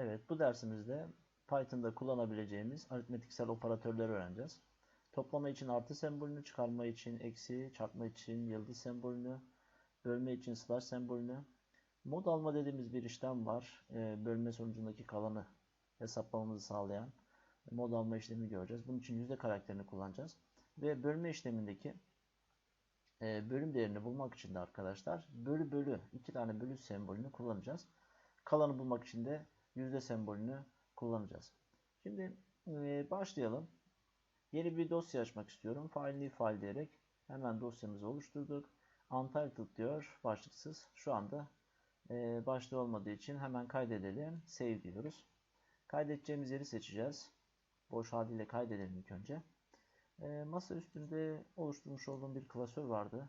Evet, bu dersimizde Python'da kullanabileceğimiz aritmetiksel operatörleri öğreneceğiz. Toplama için artı sembolünü, çıkarma için eksi, çarpma için yıldız sembolünü, bölme için slash sembolünü. Mod alma dediğimiz bir işlem var. Ee, bölme sonucundaki kalanı hesaplamamızı sağlayan mod alma işlemi göreceğiz. Bunun için yüzde karakterini kullanacağız. Ve bölme işlemindeki e, bölüm değerini bulmak için de arkadaşlar bölü bölü iki tane bölü sembolünü kullanacağız. Kalanı bulmak için de yüzde sembolünü kullanacağız. Şimdi e, başlayalım. Yeni bir dosya açmak istiyorum. File file diyerek hemen dosyamızı oluşturduk. Untitled diyor başlıksız. Şu anda e, başlığı olmadığı için hemen kaydedelim. Save diyoruz. Kaydedeceğimiz yeri seçeceğiz. Boş haliyle kaydedelim ilk önce. E, masa üstünde oluşturmuş olduğum bir klasör vardı.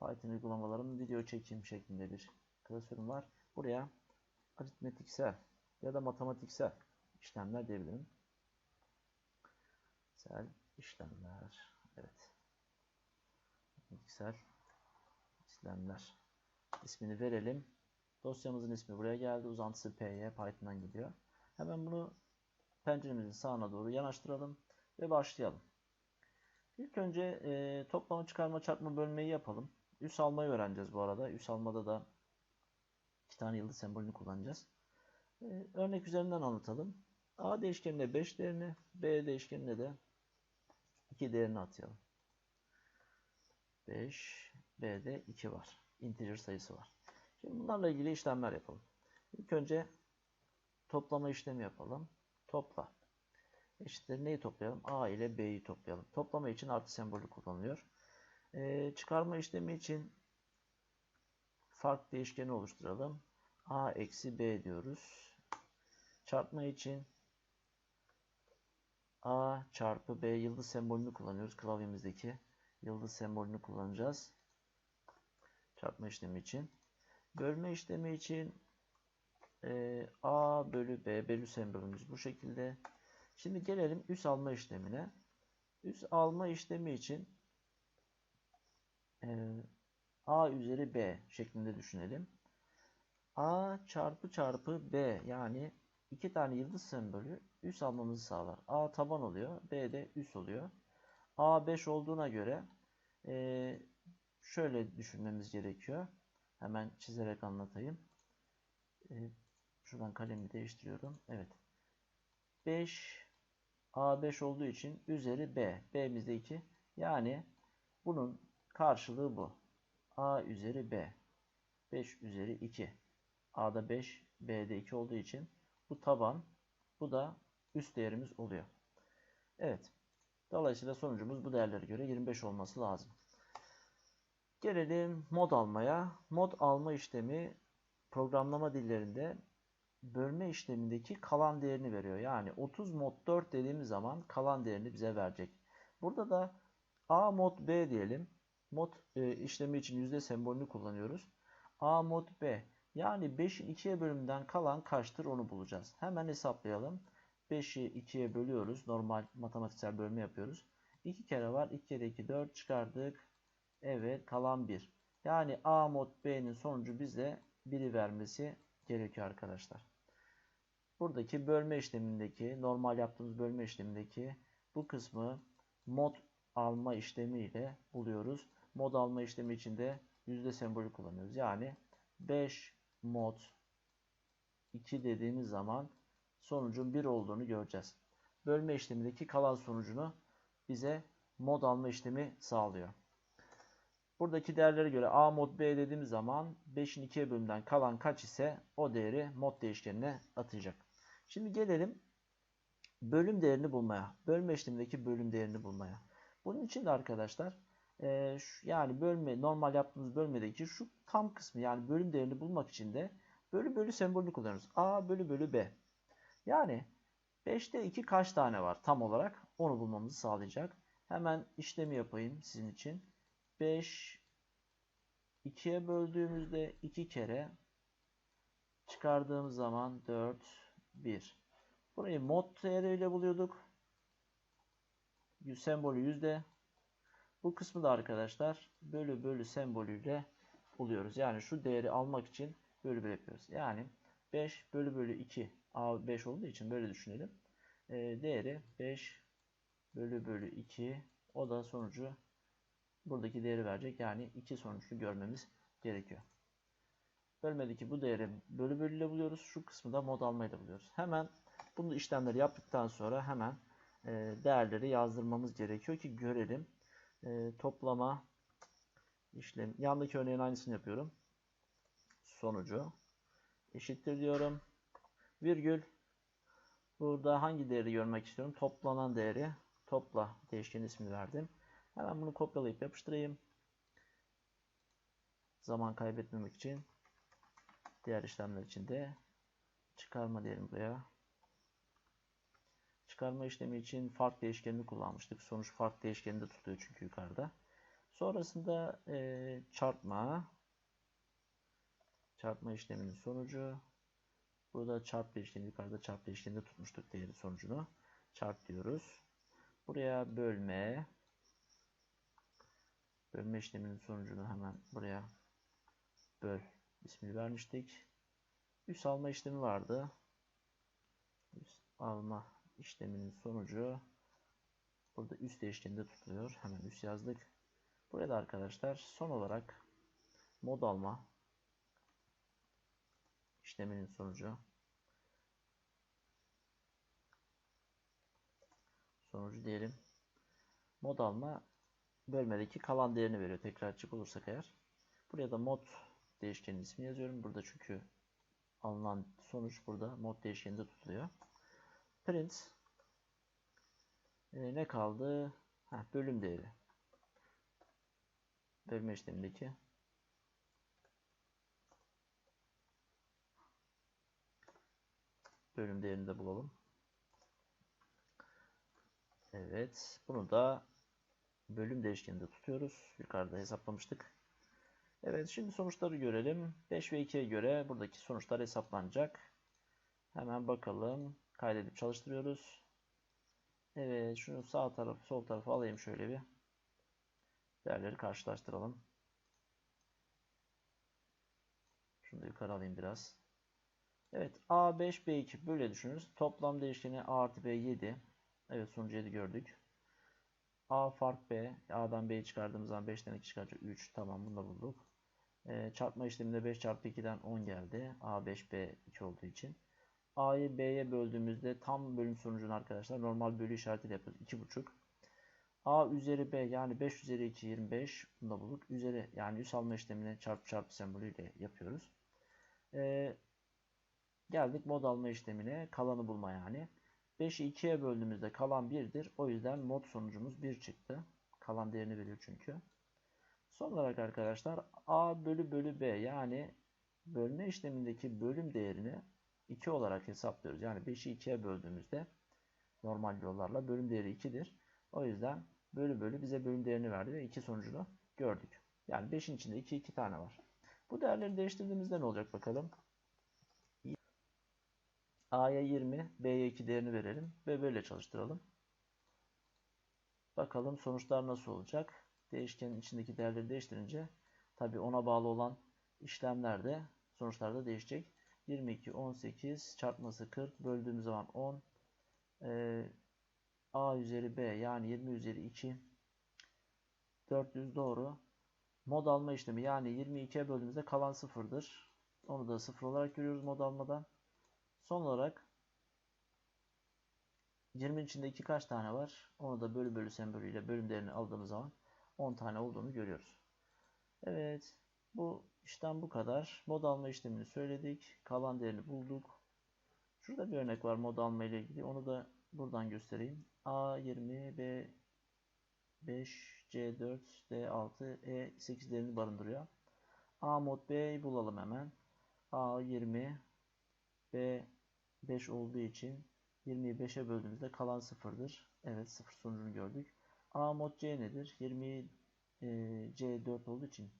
Python uygulamalarının video çekim şeklinde bir klasörüm var. Buraya aritmetiksel ya da matematiksel işlemler diyebilirim. Sel işlemler. Evet. Matematiksel işlemler. İsmini verelim. Dosyamızın ismi buraya geldi. Uzantısı P'ye Python'dan gidiyor. Hemen bunu penceremizin sağına doğru yanaştıralım ve başlayalım. İlk önce e, toplama, çıkarma, çarpma, bölmeyi yapalım. Üs almayı öğreneceğiz bu arada. Üs almada da iki tane yıldız sembolünü kullanacağız. E, örnek üzerinden anlatalım. A değişkenine 5 değerini, B değişkenine de 2 değerini atayalım. 5, B'de 2 var. Integer sayısı var. Şimdi bunlarla ilgili işlemler yapalım. İlk önce toplama işlemi yapalım. Topla. Eşittir neyi toplayalım? A ile B'yi toplayalım. Toplama için artı sembolü kullanılıyor. Ee, çıkarma işlemi için fark değişkeni oluşturalım. A eksi B diyoruz. Çarpma için A çarpı B yıldız sembolünü kullanıyoruz. Klavyemizdeki yıldız sembolünü kullanacağız. Çarpma işlemi için. Bölme işlemi için e, A bölü B bölü sembolümüz bu şekilde. Şimdi gelelim üs alma işlemine. Üs alma işlemi için e, A üzeri B şeklinde düşünelim. A çarpı çarpı B yani iki tane yıldız sembolü üs almamızı sağlar. A taban oluyor. B de üs oluyor. A 5 olduğuna göre e, şöyle düşünmemiz gerekiyor. Hemen çizerek anlatayım. E, şuradan kalemi değiştiriyorum. Evet. 5 A5 olduğu için üzeri B. B'mizde 2. Yani bunun karşılığı bu. A üzeri B. 5 üzeri 2. A'da 5, B'de 2 olduğu için bu taban, bu da üst değerimiz oluyor. Evet. Dolayısıyla sonucumuz bu değerlere göre 25 olması lazım. Gelelim mod almaya. Mod alma işlemi programlama dillerinde bölme işlemindeki kalan değerini veriyor. Yani 30 mod 4 dediğimiz zaman kalan değerini bize verecek. Burada da A mod B diyelim. Mod e, işlemi için yüzde sembolünü kullanıyoruz. A mod B. Yani 5'in 2'ye bölümünden kalan kaçtır onu bulacağız. Hemen hesaplayalım. 5'i 2'ye bölüyoruz. Normal matematiksel bölme yapıyoruz. 2 kere var. 2 kere 2 4 çıkardık. Evet kalan 1. Yani A mod B'nin sonucu bize 1'i vermesi gerekiyor arkadaşlar. Buradaki bölme işlemindeki normal yaptığımız bölme işlemindeki bu kısmı mod alma işlemi ile buluyoruz. Mod alma işlemi için de yüzde sembolü kullanıyoruz. Yani 5 mod 2 dediğimiz zaman sonucun 1 olduğunu göreceğiz. Bölme işlemindeki kalan sonucunu bize mod alma işlemi sağlıyor. Buradaki değerlere göre A mod B dediğimiz zaman 5'in 2'ye bölümden kalan kaç ise o değeri mod değişkenine atacak. Şimdi gelelim bölüm değerini bulmaya. Bölme işlemindeki bölüm değerini bulmaya. Bunun için de arkadaşlar e, şu, yani bölme normal yaptığımız bölmedeki şu tam kısmı yani bölüm değerini bulmak için de bölü bölü sembolünü kullanıyoruz. A bölü bölü B. Yani 5'te 2 kaç tane var tam olarak onu bulmamızı sağlayacak. Hemen işlemi yapayım sizin için. 5 2'ye böldüğümüzde 2 kere çıkardığımız zaman 4 1. Burayı mod değeriyle buluyorduk. Sembolü yüzde. Bu kısmı da arkadaşlar bölü bölü sembolüyle buluyoruz. Yani şu değeri almak için bölü bölü yapıyoruz. Yani 5 bölü bölü 2 A 5 olduğu için böyle düşünelim. E, değeri 5 bölü bölü 2 o da sonucu buradaki değeri verecek. Yani 2 sonuçlu görmemiz gerekiyor. Bölmedeki bu değeri bölü bölü ile buluyoruz. Şu kısmı da mod almayla buluyoruz. Hemen bunu işlemleri yaptıktan sonra hemen e, değerleri yazdırmamız gerekiyor ki görelim. E, toplama işlem. Yandaki örneğin aynısını yapıyorum. Sonucu eşittir diyorum. Virgül. Burada hangi değeri görmek istiyorum? Toplanan değeri. Topla değişken ismini verdim. Hemen bunu kopyalayıp yapıştırayım. Zaman kaybetmemek için diğer işlemler için de çıkarma diyelim buraya. Çıkarma işlemi için fark değişkenini kullanmıştık. Sonuç fark değişkenini de tutuyor çünkü yukarıda. Sonrasında e, çarpma çarpma işleminin sonucu burada çarp değişkeni yukarıda çarp değişkeninde tutmuştuk değeri sonucunu. Çarp diyoruz. Buraya bölme bölme işleminin sonucunu hemen buraya böl ismini vermiştik. Üs alma işlemi vardı. Üs alma işleminin sonucu burada üst değişkeninde tutuluyor. Hemen üst yazdık. Burada arkadaşlar son olarak mod alma işleminin sonucu sonucu diyelim. Mod alma bölmedeki kalan değerini veriyor. Tekrar açık olursak eğer. Buraya da mod değişkenin ismini yazıyorum. Burada çünkü alınan sonuç burada mod değişkeninde tutuluyor. Print e, ne kaldı? Heh, bölüm değeri. Bölme işlemindeki bölüm değerini de bulalım. Evet. Bunu da bölüm değişkeninde tutuyoruz. Yukarıda hesaplamıştık. Evet. Şimdi sonuçları görelim. 5 ve 2'ye göre buradaki sonuçlar hesaplanacak. Hemen bakalım. Kaydedip çalıştırıyoruz. Evet. Şunu sağ tarafı sol tarafı alayım şöyle bir. Değerleri karşılaştıralım. Şunu da yukarı alayım biraz. Evet. A5, B2 böyle düşünürüz. Toplam değişkeni A artı B 7. Evet sonucu 7 gördük. A fark B. A'dan B'yi çıkardığımız zaman 5'ten 2 çıkaracak 3. Tamam bunu da bulduk. E, çarpma işleminde 5 çarpı 2'den 10 geldi. A 5 B 2 olduğu için. A'yı B'ye böldüğümüzde tam bölüm sonucunu arkadaşlar normal bölü işaretiyle yapıyoruz. 2,5. A üzeri B yani 5 üzeri 2 25. Bunu da bulduk. Üzeri yani üs alma işlemini çarpı çarpı sembolüyle yapıyoruz. E, geldik mod alma işlemine. Kalanı bulma yani. 5'i 2'ye böldüğümüzde kalan 1'dir. O yüzden mod sonucumuz 1 çıktı. Kalan değerini veriyor çünkü. Son olarak arkadaşlar A bölü bölü B yani bölme işlemindeki bölüm değerini 2 olarak hesaplıyoruz. Yani 5'i 2'ye böldüğümüzde normal yollarla bölüm değeri 2'dir. O yüzden bölü bölü bize bölüm değerini verdi ve 2 sonucunu gördük. Yani 5'in içinde 2 2 tane var. Bu değerleri değiştirdiğimizde ne olacak bakalım. A'ya 20, B'ye 2 değerini verelim ve böyle çalıştıralım. Bakalım sonuçlar nasıl olacak. Değişkenin içindeki değerleri değiştirince tabi ona bağlı olan işlemler de sonuçlarda değişecek. 22, 18 çarpması 40 böldüğümüz zaman 10 ee, A üzeri B yani 20 üzeri 2 400 doğru. Mod alma işlemi yani 22'ye böldüğümüzde kalan sıfırdır. Onu da sıfır olarak görüyoruz mod almadan. Son olarak 20'nin içinde 2 kaç tane var? Onu da bölü bölü sembolüyle bölüm değerini aldığımız zaman 10 tane olduğunu görüyoruz. Evet. Bu işlem bu kadar. Mod alma işlemini söyledik. Kalan değerini bulduk. Şurada bir örnek var mod alma ile ilgili. Onu da buradan göstereyim. A20, B5, C4, D6, E8 değerini barındırıyor. A mod B'yi bulalım hemen. A20, B 5 olduğu için 20'yi 5'e böldüğümüzde kalan sıfırdır. Evet sıfır sonucunu gördük. A mod C nedir? 20 e, C 4 olduğu için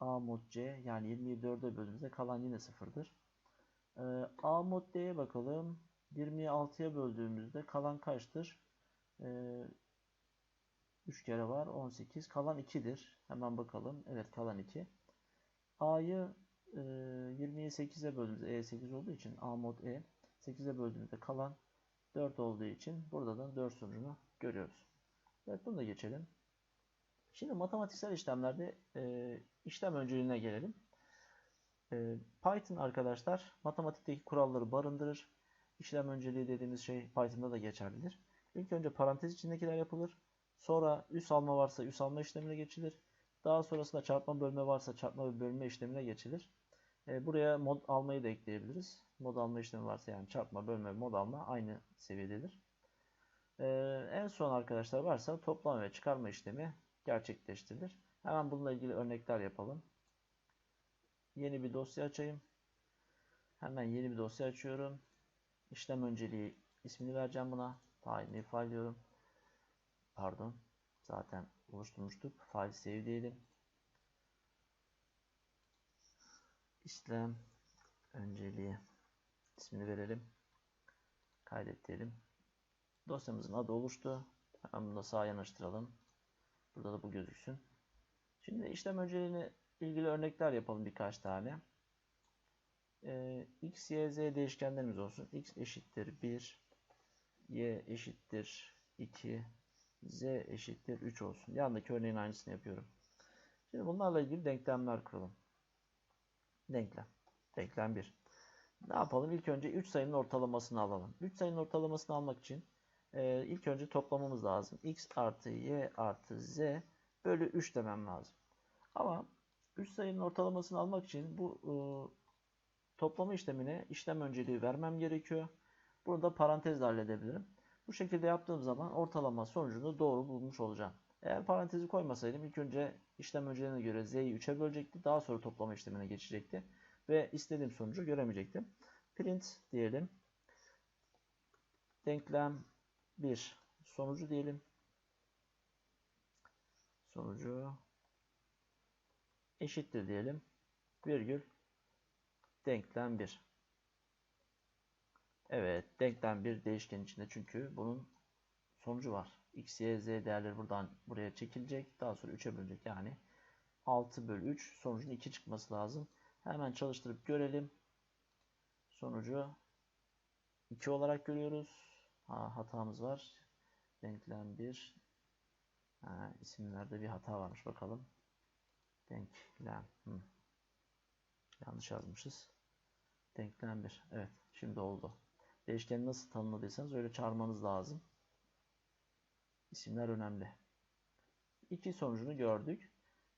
A mod C yani 20'yi 4'e böldüğümüzde kalan yine sıfırdır. E, A mod D'ye bakalım. 20'yi 6'ya böldüğümüzde kalan kaçtır? E, 3 kere var 18. Kalan 2'dir. Hemen bakalım. Evet kalan 2. A'yı 20'yi 8'e böldüğümüzde E8 olduğu için A mod E 8'e böldüğümüzde kalan 4 olduğu için burada da 4 sonucunu görüyoruz. Evet bunu da geçelim. Şimdi matematiksel işlemlerde e, işlem önceliğine gelelim. E, Python arkadaşlar matematikteki kuralları barındırır. İşlem önceliği dediğimiz şey Python'da da geçerlidir. İlk önce parantez içindekiler yapılır. Sonra üs alma varsa üs alma işlemine geçilir. Daha sonrasında çarpma bölme varsa çarpma ve bölme işlemine geçilir. E, buraya mod almayı da ekleyebiliriz. Mod alma işlemi varsa yani çarpma, bölme, mod alma aynı seviyededir. E, en son arkadaşlar varsa toplama ve çıkarma işlemi gerçekleştirilir. Hemen bununla ilgili örnekler yapalım. Yeni bir dosya açayım. Hemen yeni bir dosya açıyorum. İşlem önceliği ismini vereceğim buna. Tayini file diyorum. Pardon. Zaten oluşturmuştuk. File save diyelim. İşlem önceliği ismini verelim. Kaydet diyelim. Dosyamızın adı oluştu. Hemen bunu da sağa yanaştıralım. Burada da bu gözüksün. Şimdi işlem önceliğine ilgili örnekler yapalım birkaç tane. Ee, x, y, z değişkenlerimiz olsun. x eşittir 1, y eşittir 2, z eşittir 3 olsun. Yandaki örneğin aynısını yapıyorum. Şimdi bunlarla ilgili denklemler kuralım. Denklem. Denklem 1. Ne yapalım? İlk önce 3 sayının ortalamasını alalım. 3 sayının ortalamasını almak için e, ilk önce toplamamız lazım. x artı y artı z bölü 3 demem lazım. Ama 3 sayının ortalamasını almak için bu e, toplama işlemine işlem önceliği vermem gerekiyor. Bunu da parantezle halledebilirim. Bu şekilde yaptığım zaman ortalama sonucunu doğru bulmuş olacağım. Eğer parantezi koymasaydım ilk önce işlem önceliğine göre z'yi 3'e bölecekti. Daha sonra toplama işlemine geçecekti. Ve istediğim sonucu göremeyecektim. Print diyelim. Denklem 1 sonucu diyelim. Sonucu eşittir diyelim. Virgül denklem 1. Evet, denklem 1 değişken içinde çünkü bunun sonucu var. x, y, z değerleri buradan buraya çekilecek. Daha sonra 3'e bölecek. Yani 6 bölü 3 sonucun 2 çıkması lazım. Hemen çalıştırıp görelim. Sonucu 2 olarak görüyoruz. Ha, hatamız var. Denklem 1. Ha, isimlerde bir hata varmış bakalım. Denklem. Hı. Yanlış yazmışız. Denklem 1. Evet. Şimdi oldu. Değişkeni nasıl tanımladıysanız öyle çağırmanız lazım. İsimler önemli. İki sonucunu gördük.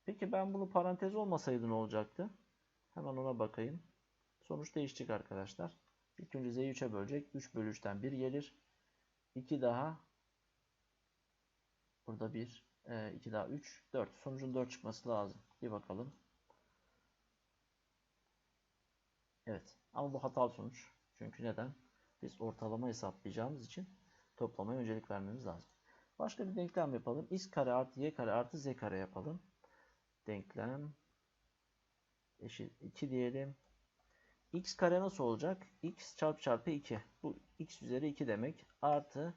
Peki ben bunu parantez olmasaydı ne olacaktı? Hemen ona bakayım. Sonuç değişecek arkadaşlar. İlk önce z'yi 3'e bölecek. 3 bölü 3'ten 1 gelir. 2 daha. Burada 1. 2 daha 3. 4. Sonucun 4 çıkması lazım. Bir bakalım. Evet. Ama bu hatalı sonuç. Çünkü neden? Biz ortalama hesaplayacağımız için toplamaya öncelik vermemiz lazım. Başka bir denklem yapalım. x kare artı y kare artı z kare yapalım. Denklem eşit 2 diyelim. X kare nasıl olacak? x çarpı çarpı 2. Bu x üzeri 2 demek. Artı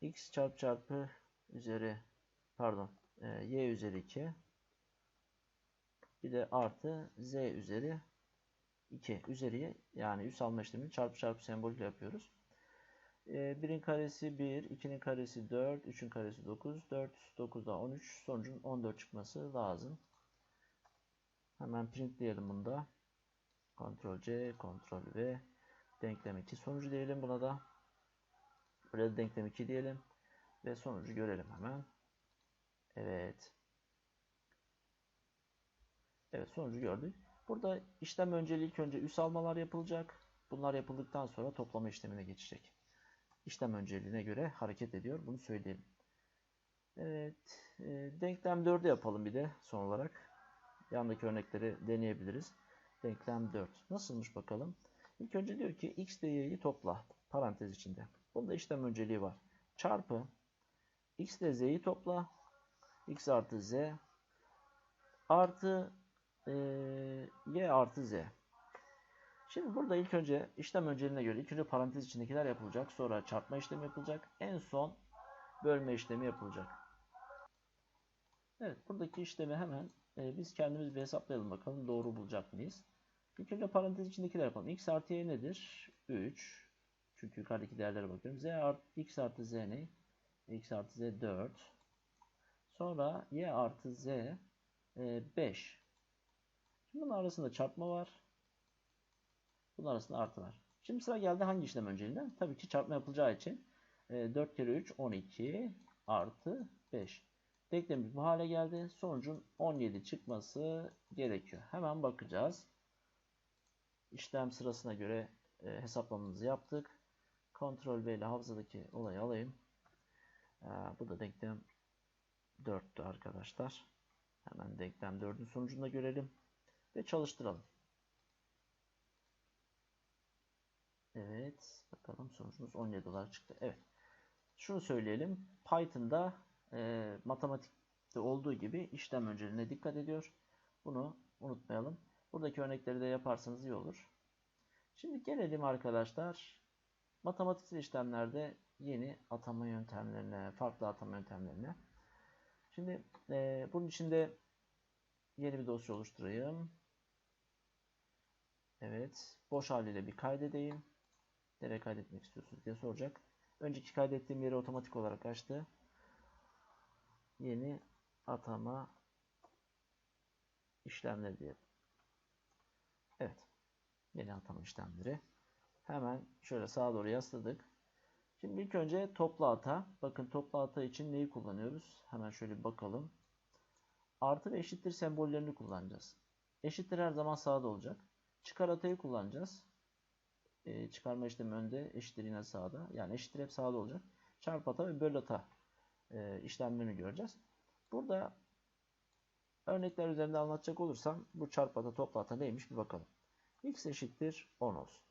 x çarpı çarpı üzeri pardon e, y üzeri 2. Bir de artı z üzeri 2 üzeriye yani üs alma işlemini çarpı çarpı sembolüyle yapıyoruz. 1'in ee, karesi 1, 2'nin karesi 4, 3'ün karesi 9, 4, 9 daha 13, sonucun 14 çıkması lazım. Hemen printleyelim bunu da. Ctrl C, Ctrl V, denklem 2 sonucu diyelim buna da. Buraya denklem 2 diyelim. Ve sonucu görelim hemen. Evet. Evet sonucu gördük. Burada işlem önceliği ilk önce üs almalar yapılacak. Bunlar yapıldıktan sonra toplama işlemine geçecek. İşlem önceliğine göre hareket ediyor. Bunu söyleyelim. Evet. E, denklem 4'ü yapalım bir de son olarak. Yandaki örnekleri deneyebiliriz. Denklem 4. Nasılmış bakalım. İlk önce diyor ki x ile y'yi topla. Parantez içinde. Bunda işlem önceliği var. Çarpı x ile z'yi topla. x artı z artı e, y artı z. Şimdi burada ilk önce işlem önceliğine göre ilk önce parantez içindekiler yapılacak. Sonra çarpma işlemi yapılacak. En son bölme işlemi yapılacak. Evet buradaki işlemi hemen e, biz kendimiz bir hesaplayalım bakalım doğru bulacak mıyız? İlk önce parantez içindekiler yapalım. x artı y nedir? 3. Çünkü yukarıdaki değerlere bakıyorum. Z art, x artı z ne? x artı z 4. Sonra y artı z e, 5. Şimdi bunun arasında çarpma var. Bunun arasında artı var. Şimdi sıra geldi hangi işlem önceliğinden? Tabii ki çarpma yapılacağı için e, 4 kere 3 12 artı 5. Denklemi bu hale geldi. Sonucun 17 çıkması gerekiyor. Hemen bakacağız. İşlem sırasına göre e, hesaplamamızı yaptık. Ctrl V ile hafızadaki olayı alayım. E, bu da denklem 4'tü arkadaşlar. Hemen denklem 4'ün sonucunu da görelim. Ve çalıştıralım. Evet. Bakalım sonucumuz 17 olarak çıktı. Evet. Şunu söyleyelim. Python'da e, matematikte olduğu gibi işlem önceliğine dikkat ediyor. Bunu unutmayalım. Buradaki örnekleri de yaparsanız iyi olur. Şimdi gelelim arkadaşlar. Matematiksel işlemlerde yeni atama yöntemlerine, farklı atama yöntemlerine. Şimdi e, bunun içinde yeni bir dosya oluşturayım. Evet. Boş haliyle bir kaydedeyim. Nereye kaydetmek istiyorsunuz diye soracak. Önceki kaydettiğim yeri otomatik olarak açtı. Yeni atama işlemleri diyelim. Evet. Yeni atama işlemleri. Hemen şöyle sağa doğru yasladık. Şimdi ilk önce toplu ata. Bakın toplu ata için neyi kullanıyoruz? Hemen şöyle bir bakalım. Artı ve eşittir sembollerini kullanacağız. Eşittir her zaman sağda olacak. Çıkar atayı kullanacağız. Ee, çıkarma işlemi önde, eşittir yine sağda. Yani eşittir hep sağda olacak. Çarp ata ve böl ata e, işlemlerini göreceğiz. Burada örnekler üzerinde anlatacak olursam bu çarp ata toplu ata neymiş bir bakalım. x eşittir 10 olsun.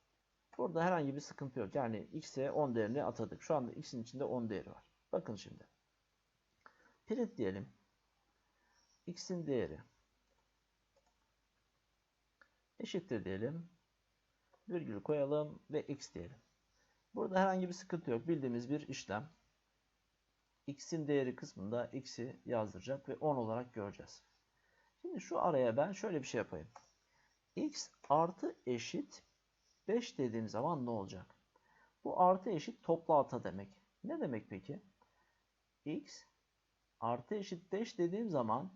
Burada herhangi bir sıkıntı yok. Yani x'e 10 değerini atadık. Şu anda x'in içinde 10 değeri var. Bakın şimdi. Print diyelim. x'in değeri eşittir diyelim. Virgül koyalım ve x diyelim. Burada herhangi bir sıkıntı yok. Bildiğimiz bir işlem. X'in değeri kısmında x'i yazdıracak ve 10 olarak göreceğiz. Şimdi şu araya ben şöyle bir şey yapayım. x artı eşit 5 dediğim zaman ne olacak? Bu artı eşit toplu ata demek. Ne demek peki? x artı eşit 5 dediğim zaman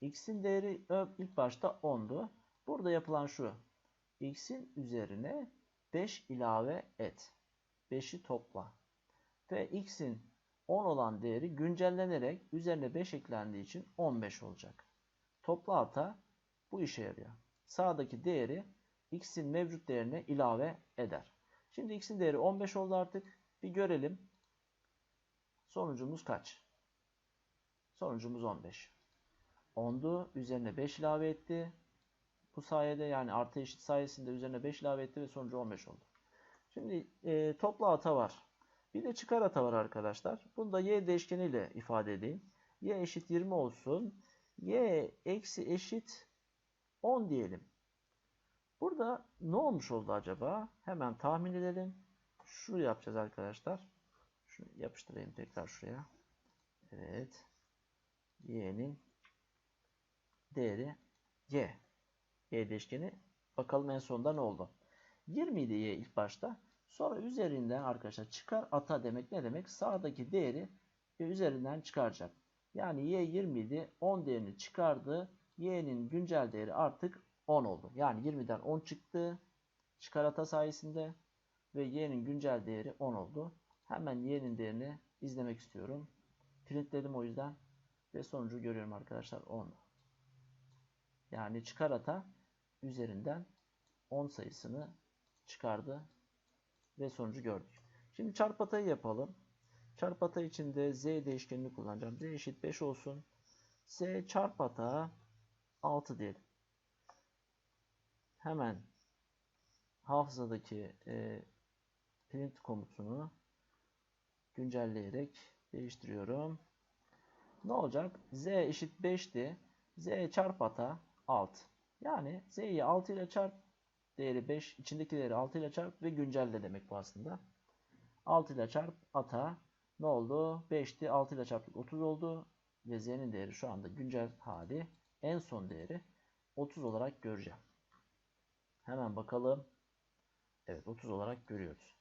x'in değeri ilk başta 10'du. Burada yapılan şu. x'in üzerine 5 ilave et. 5'i topla. Ve x'in 10 olan değeri güncellenerek üzerine 5 eklendiği için 15 olacak. Topla ata bu işe yarıyor. Sağdaki değeri x'in mevcut değerine ilave eder. Şimdi x'in değeri 15 oldu artık. Bir görelim. Sonucumuz kaç? Sonucumuz 15. 10'du. Üzerine 5 ilave etti. Bu sayede yani artı eşit sayesinde üzerine 5 ilave etti ve sonucu 15 oldu. Şimdi e, topla ata var. Bir de çıkar ata var arkadaşlar. Bunu da y değişkeniyle ifade edeyim. y eşit 20 olsun. y eksi eşit 10 diyelim. Burada ne olmuş oldu acaba? Hemen tahmin edelim. Şunu yapacağız arkadaşlar. Şunu yapıştırayım tekrar şuraya. Evet. y'nin değeri y. y değişkeni. Bakalım en sonunda ne oldu? 20 idi y ilk başta. Sonra üzerinden arkadaşlar çıkar ata demek ne demek? Sağdaki değeri üzerinden çıkaracak. Yani y 20 idi. 10 değerini çıkardı. y'nin güncel değeri artık 10 oldu. Yani 20'den 10 çıktı. Çıkar ata sayesinde. Ve y'nin güncel değeri 10 oldu. Hemen y'nin değerini izlemek istiyorum. Printledim o yüzden. Ve sonucu görüyorum arkadaşlar 10. Yani çıkar ata üzerinden 10 sayısını çıkardı. Ve sonucu gördük. Şimdi çarp atayı yapalım. Çarp ata için de z değişkenini kullanacağım. z eşit 5 olsun. z çarp ata 6 diyelim. Hemen hafızadaki e, print komutunu güncelleyerek değiştiriyorum. Ne olacak? z eşit 5'ti. z çarp ata 6. Yani z'yi 6 ile çarp değeri 5, içindeki değeri 6 ile çarp ve güncelle demek bu aslında. 6 ile çarp ata ne oldu? 5'ti 6 ile çarptık 30 oldu ve z'nin değeri şu anda güncel hali en son değeri 30 olarak göreceğim. Hemen bakalım. Evet 30 olarak görüyoruz.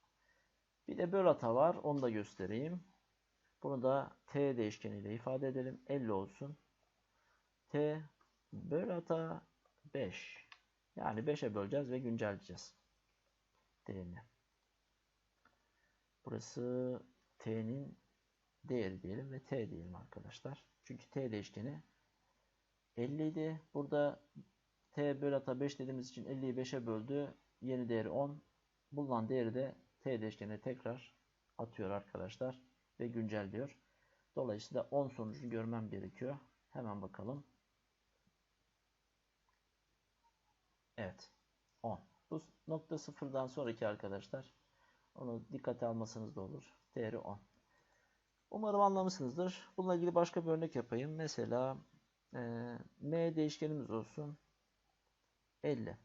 Bir de böl ata var. Onu da göstereyim. Bunu da t değişkeniyle ifade edelim. 50 olsun. t böl ata 5. Yani 5'e böleceğiz ve güncelleyeceğiz. Değerini. Burası t'nin değeri diyelim ve t diyelim arkadaşlar. Çünkü t değişkeni 50 idi. Burada t böl ata 5 dediğimiz için 50'yi 5'e böldü. Yeni değeri 10. Bulunan değeri de t değişkenine tekrar atıyor arkadaşlar ve güncelliyor. Dolayısıyla 10 sonucunu görmem gerekiyor. Hemen bakalım. Evet. 10. Bu nokta sıfırdan sonraki arkadaşlar onu dikkate almasanız da olur. Değeri 10. Umarım anlamışsınızdır. Bununla ilgili başka bir örnek yapayım. Mesela e, m değişkenimiz olsun. 50.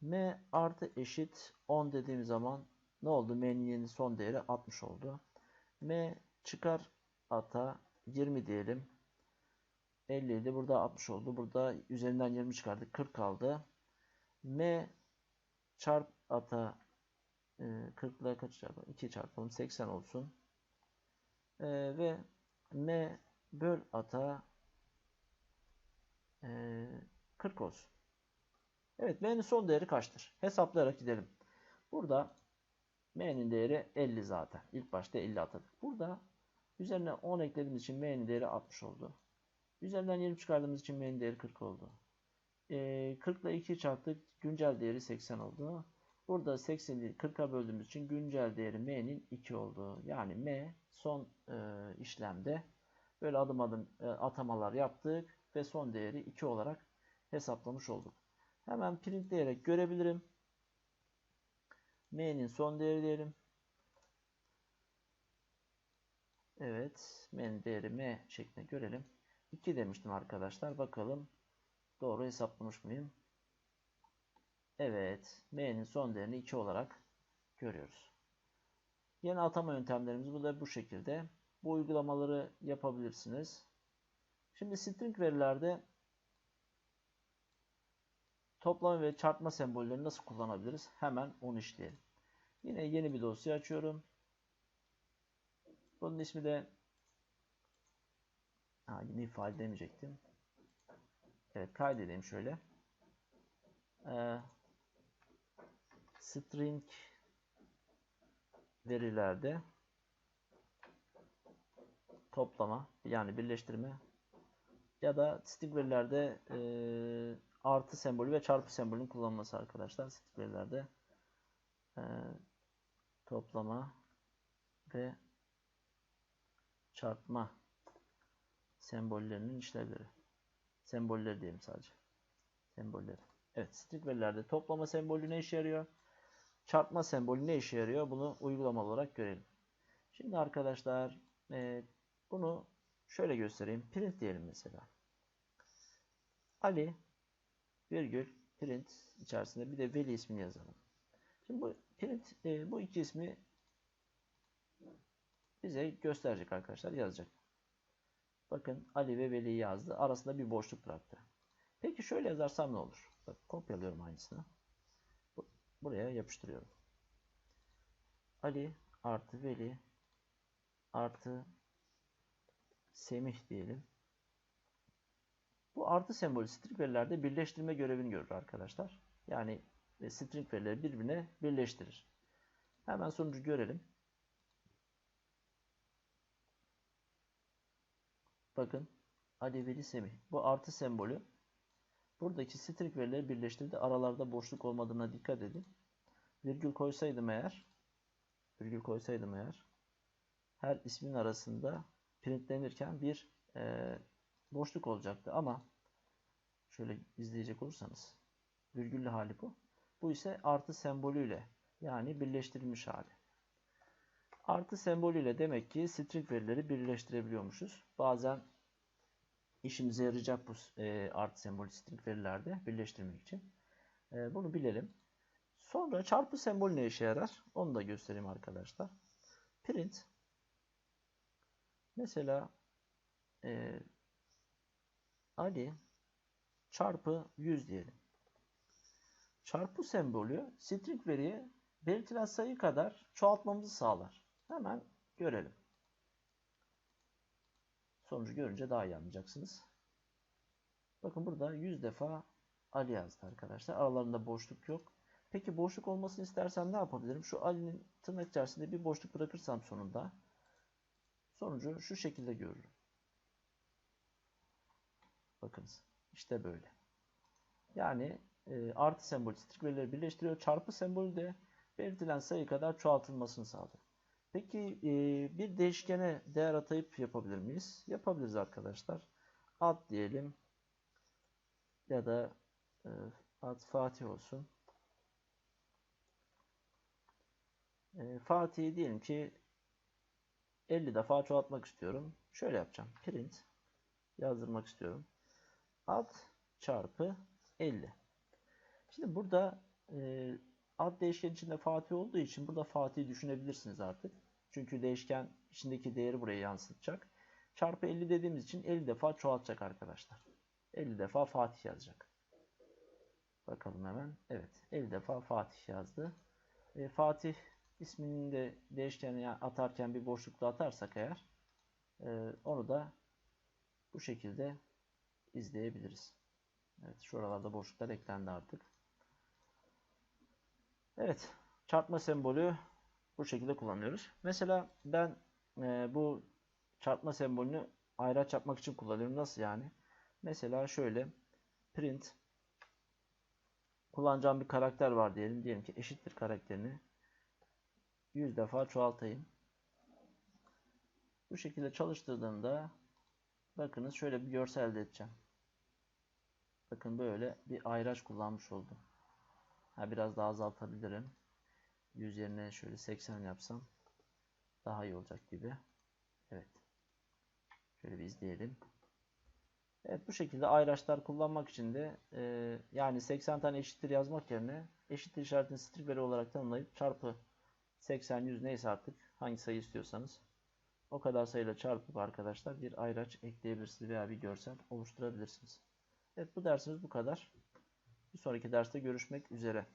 m artı eşit 10 dediğim zaman ne oldu? m'nin yeni son değeri 60 oldu. m çıkar ata 20 diyelim. 50 idi. Burada 60 oldu. Burada üzerinden 20 çıkardık. 40 kaldı. m çarp ata e, 40 ile kaç çarpalım? 2 çarpalım. 80 olsun. E, ve m böl ata e, 40 olsun. Evet m'nin son değeri kaçtır? Hesaplayarak gidelim. Burada m'nin değeri 50 zaten. İlk başta 50 atadık. Burada üzerine 10 eklediğimiz için m'nin değeri 60 oldu. Üzerinden 20 çıkardığımız için m'nin değeri 40 oldu. E, 40 ile 2 çarptık. Güncel değeri 80 oldu. Burada 80'i 40'a böldüğümüz için güncel değeri m'nin 2 oldu. Yani m son e, işlemde böyle adım adım e, atamalar yaptık ve son değeri 2 olarak hesaplamış olduk. Hemen printleyerek görebilirim. M'nin son değeri diyelim. Evet. M'nin değeri M şeklinde görelim. 2 demiştim arkadaşlar. Bakalım doğru hesaplamış mıyım? Evet. M'nin son değerini 2 olarak görüyoruz. Yeni atama yöntemlerimiz bu da bu şekilde. Bu uygulamaları yapabilirsiniz. Şimdi string verilerde toplama ve çarpma sembollerini nasıl kullanabiliriz? Hemen onu işleyelim. Yine yeni bir dosya açıyorum. Bunun ismi de ha, yine ifade demeyecektim. Evet kaydedeyim şöyle. Ee, string verilerde toplama yani birleştirme ya da string verilerde e, artı sembolü ve çarpı sembolünün kullanılması arkadaşlar. String verilerde e, toplama ve çarpma sembollerinin işlevleri. Sembolleri diyelim sadece. Sembolleri. Evet, string verilerde toplama sembolü ne işe yarıyor? Çarpma sembolü ne işe yarıyor? Bunu uygulama olarak görelim. Şimdi arkadaşlar e, bunu şöyle göstereyim. Print diyelim mesela. Ali virgül print içerisinde bir de veli ismini yazalım. Şimdi bu print e, bu iki ismi bize gösterecek arkadaşlar yazacak. Bakın Ali ve Veli yazdı. Arasında bir boşluk bıraktı. Peki şöyle yazarsam ne olur? Bak, kopyalıyorum aynısını. Buraya yapıştırıyorum. Ali artı Veli artı Semih diyelim. Bu artı sembolü string verilerde birleştirme görevini görür arkadaşlar. Yani string verileri birbirine birleştirir. Hemen sonucu görelim. Bakın Ali Veli Semih. Bu artı sembolü buradaki string verileri birleştirdi. Aralarda boşluk olmadığına dikkat edin. Virgül koysaydım eğer virgül koysaydım eğer her ismin arasında printlenirken bir e, boşluk olacaktı ama şöyle izleyecek olursanız virgüllü hali bu. Bu ise artı sembolüyle yani birleştirilmiş hali. Artı sembolüyle demek ki string verileri birleştirebiliyormuşuz. Bazen işimize yarayacak bu e, artı sembolü string verilerde birleştirmek için. E, bunu bilelim. Sonra çarpı sembolü ne işe yarar? Onu da göstereyim arkadaşlar. Print mesela e, Ali çarpı 100 diyelim. Çarpı sembolü string veriye belirtilen sayı kadar çoğaltmamızı sağlar. Hemen görelim. Sonucu görünce daha iyi anlayacaksınız. Bakın burada 100 defa Ali yazdı arkadaşlar. Aralarında boşluk yok. Peki boşluk olmasını istersem ne yapabilirim? Şu Ali'nin tırnak içerisinde bir boşluk bırakırsam sonunda sonucu şu şekilde görürüm. Bakınız. işte böyle. Yani e, artı sembolü string verileri birleştiriyor. Çarpı sembolü de belirtilen sayı kadar çoğaltılmasını sağlıyor. Peki bir değişkene değer atayıp yapabilir miyiz? Yapabiliriz arkadaşlar. Ad diyelim ya da e, ad Fatih olsun. E, Fatih'i diyelim ki 50 defa çoğaltmak istiyorum. Şöyle yapacağım. Print yazdırmak istiyorum. Ad çarpı 50. Şimdi burada e, ad değişken içinde Fatih olduğu için burada Fatih'i düşünebilirsiniz artık. Çünkü değişken içindeki değeri buraya yansıtacak. Çarpı 50 dediğimiz için 50 defa çoğaltacak arkadaşlar. 50 defa Fatih yazacak. Bakalım hemen. Evet. 50 defa Fatih yazdı. E, Fatih ismini de değişkene atarken bir boşlukla atarsak eğer e, onu da bu şekilde izleyebiliriz. Evet. Şuralarda boşluklar eklendi artık. Evet. Çarpma sembolü bu şekilde kullanıyoruz. Mesela ben e, bu çarpma sembolünü ayraç yapmak için kullanıyorum. Nasıl yani? Mesela şöyle print kullanacağım bir karakter var diyelim. Diyelim ki eşittir karakterini 100 defa çoğaltayım. Bu şekilde çalıştırdığımda bakınız şöyle bir görsel elde edeceğim. Bakın böyle bir ayraç kullanmış oldum. Ha, biraz daha azaltabilirim. 100 yerine şöyle 80 yapsam daha iyi olacak gibi. Evet. Şöyle bir izleyelim. Evet bu şekilde ayraçlar kullanmak için de e, yani 80 tane eşittir yazmak yerine eşittir işaretini string veri olarak tanımlayıp çarpı 80 100 neyse artık hangi sayı istiyorsanız o kadar sayıyla çarpıp arkadaşlar bir ayraç ekleyebilirsiniz veya bir görsel oluşturabilirsiniz. Evet bu dersimiz bu kadar. Bir sonraki derste görüşmek üzere.